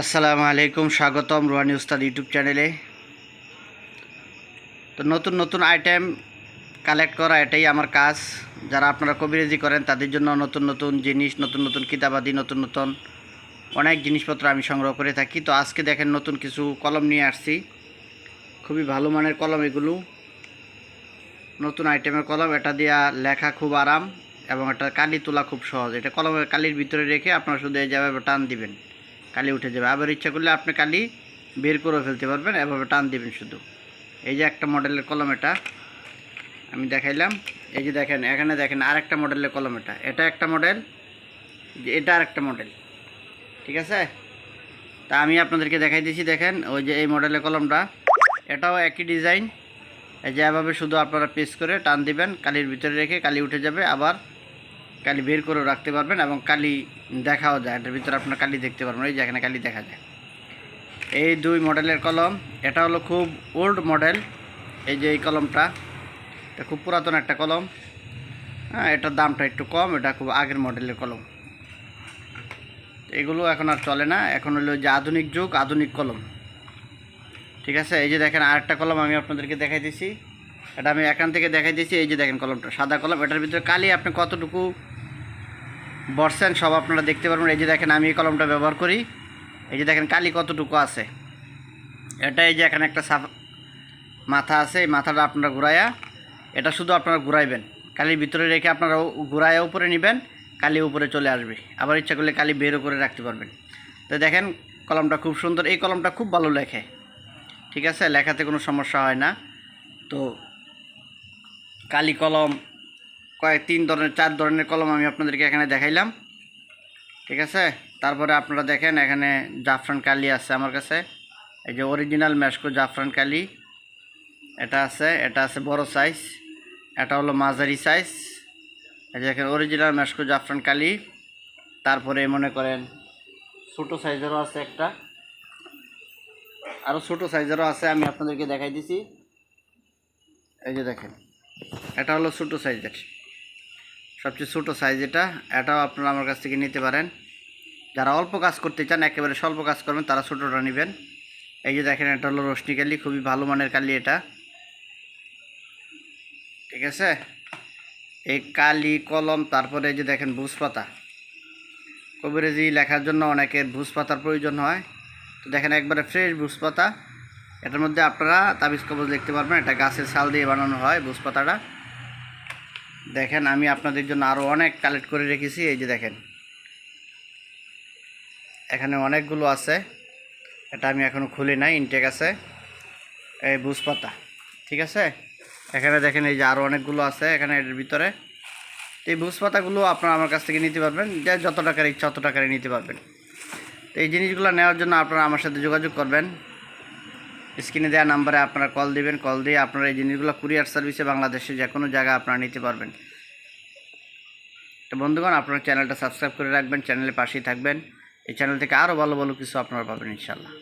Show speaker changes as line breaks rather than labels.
আসসালামু আলাইকুম, স্বাগতম রুহানি উস্তাদ ইউটিউব চ্যানেলে। তো নতুন নতুন আইটেম কালেক্ট করা এটাই আমার কাজ। যারা আপনারা কবিরাজি করেন, তাদের জন্য নতুন নতুন জিনিস, নতুন নতুন কিতাবাদি, নতুন নতুন অনেক জিনিসপত্র আমি সংগ্রহ করে থাকি। তো আজকে দেখেন নতুন কিছু কলম নিয়ে আসছি। খুবই ভালো মানের কলম এগুলো। নতুন আইটেমের কলম, এটা দিয়া লেখা খুব আরাম এবং এটা কালি তোলা খুব সহজ। এটা কলমের কালির ভিতরে রেখে আপনারা শুধু এই যাবে টান দিবেন। কালি উঠে যাবে। আবার ইচ্ছা করলে আপনি কালি বের করে ফেলতে পারবেন, এভাবে টান দিবেন শুধু। এই যে একটা মডেলের কলম এটা, আমি দেখাইলাম। এই যে দেখেন, এখানে দেখেন আর একটা মডেলের কলম এটা। এটা একটা মডেল, যে এটা আর একটা মডেল। ঠিক আছে? তা আমি আপনাদেরকে দেখাই দিয়েছি দেখেন, ওই যে এই মডেলের কলমটা। এটাও একই ডিজাইন। এই যে এভাবে শুধু আপনারা পেস করে টান দিবেন, কালির ভিতরে রেখে কালি উঠে যাবে, আবার কালি বের করে রাখতে পারবেন এবং কালি দেখাও যায়, এটার ভিতরে আপনার কালি দেখতে পারবেন এই যে এখানে কালি দেখা যায়। এই দুই মডেলের কলম, এটা হলো খুব ওল্ড মডেল এই যে এই কলমটা, এটা খুব পুরাতন একটা কলম। হ্যাঁ এটার দামটা একটু কম, এটা খুব আগের মডেলের কলম। এগুলো এখন আর চলে না, এখন হলো যে আধুনিক যুগ, আধুনিক কলম। ঠিক আছে, এই যে দেখেন আরেকটা কলম আমি আপনাদেরকে দেখাই দিছি। এটা আমি এখান থেকে দেখাই দিয়েছি এই যে দেখেন কলমটা, সাদা কলম, এটার ভিতরে কালি আপনি কতটুকু বর্ষেন সব আপনারা দেখতে পারবেন। এই যে দেখেন আমি এই কলমটা ব্যবহার করি। এই যে দেখেন কালি কতটুকু আছে। এটা এই যে এখানে একটা সাফ মাথা আছে, এই মাথাটা আপনারা ঘুরাইয়া এটা শুধু আপনারা ঘুরাইবেন। কালির ভিতরে রেখে আপনারা ঘুরাইয়া উপরে নেবেন, কালি উপরে চলে আসবে। আবার ইচ্ছা করলে কালি বেরও করে রাখতে পারবেন। তো দেখেন কলমটা খুব সুন্দর। এই কলমটা খুব ভালো লেখে। ঠিক আছে? লেখাতে কোনো সমস্যা হয় না। তো কালি কলম কয়েক তিন ধরনের, চার ধরনের কলম আমি আপনাদেরকে এখানে দেখাইলাম। ঠিক আছে? তারপরে আপনারা দেখেন এখানে জাফরান কালি আছে আমার কাছে। এই যে অরিজিনাল ম্যাসকো জাফরান কালি। এটা আছে এটা আছে বড় সাইজ এটা হলো মাঝারি সাইজ এই যে এখানে অরিজিনাল ম্যাসকো জাফরান কালি। তারপরে মনে করেন ছোটো সাইজেরও আছে একটা। আরও ছোটো সাইজেরও আছে, আমি আপনাদেরকে দেখাই দিছি। এই যে দেখেন, এটা হলো ছোটো সাইজের সবচেয়ে ছোটো সাইজ এটা। এটাও আপনারা আমার কাছ থেকে নিতে পারেন। যারা অল্প কাজ করতে চান, একেবারে স্বল্প কাজ করবেন, তারা ছোটোটা নেবেন। এই যে দেখেন, এটা হলো রশ্মি কালি, খুবই ভালো মানের কালি এটা। ঠিক আছে? এই কালি, কলম, তারপরে এই যে দেখেন ভুজ পাতা কবিরাজি লেখার জন্য অনেকের ভুজ পাতার প্রয়োজন হয়। তো দেখেন, একবারে ফ্রেশ ভুজ পাতা এটার মধ্যে আপনারা তাবিজ কবজ দেখতে পারবেন। এটা গাছের ছাল দিয়ে বানানো হয় ভুজ পাতাটা দেখেন, আমি আপনাদের জন্য আরও অনেক কালেক্ট করে রেখেছি, এই যে দেখেন। এখানে অনেকগুলো আছে, এটা আমি এখনও খুলি নাই ইনটেক আছে। এই ভুজ পাতা ঠিক আছে? এখানে দেখেন, এই যে আরও অনেকগুলো আছে, এখানে এর ভিতরে। এই ভুজ পাতাগুলো আপনারা আমার কাছ থেকে নিতে পারবেন, যে যত টাকার ইচ্ছা তত টাকারই নিতে পারবেন। তো এই জিনিসগুলো নেওয়ার জন্য আপনারা আমার সাথে যোগাযোগ করবেন। স্ক্রিনে দেওয়া নাম্বারে আপনারা কল দিবেন, কল দিয়ে আপনারা এই জিনিসগুলো কুরিয়ার সার্ভিসে বাংলাদেশে যে কোনো জায়গায় আপনারা নিতে পারবেন। তো বন্ধুগণ, আপনার চ্যানেলটা সাবস্ক্রাইব করে রাখবেন, চ্যানেলের পাশেই থাকবেন। এই চ্যানেল থেকে আরও ভালো ভালো কিছু আপনারা পাবেন ইনশাল্লাহ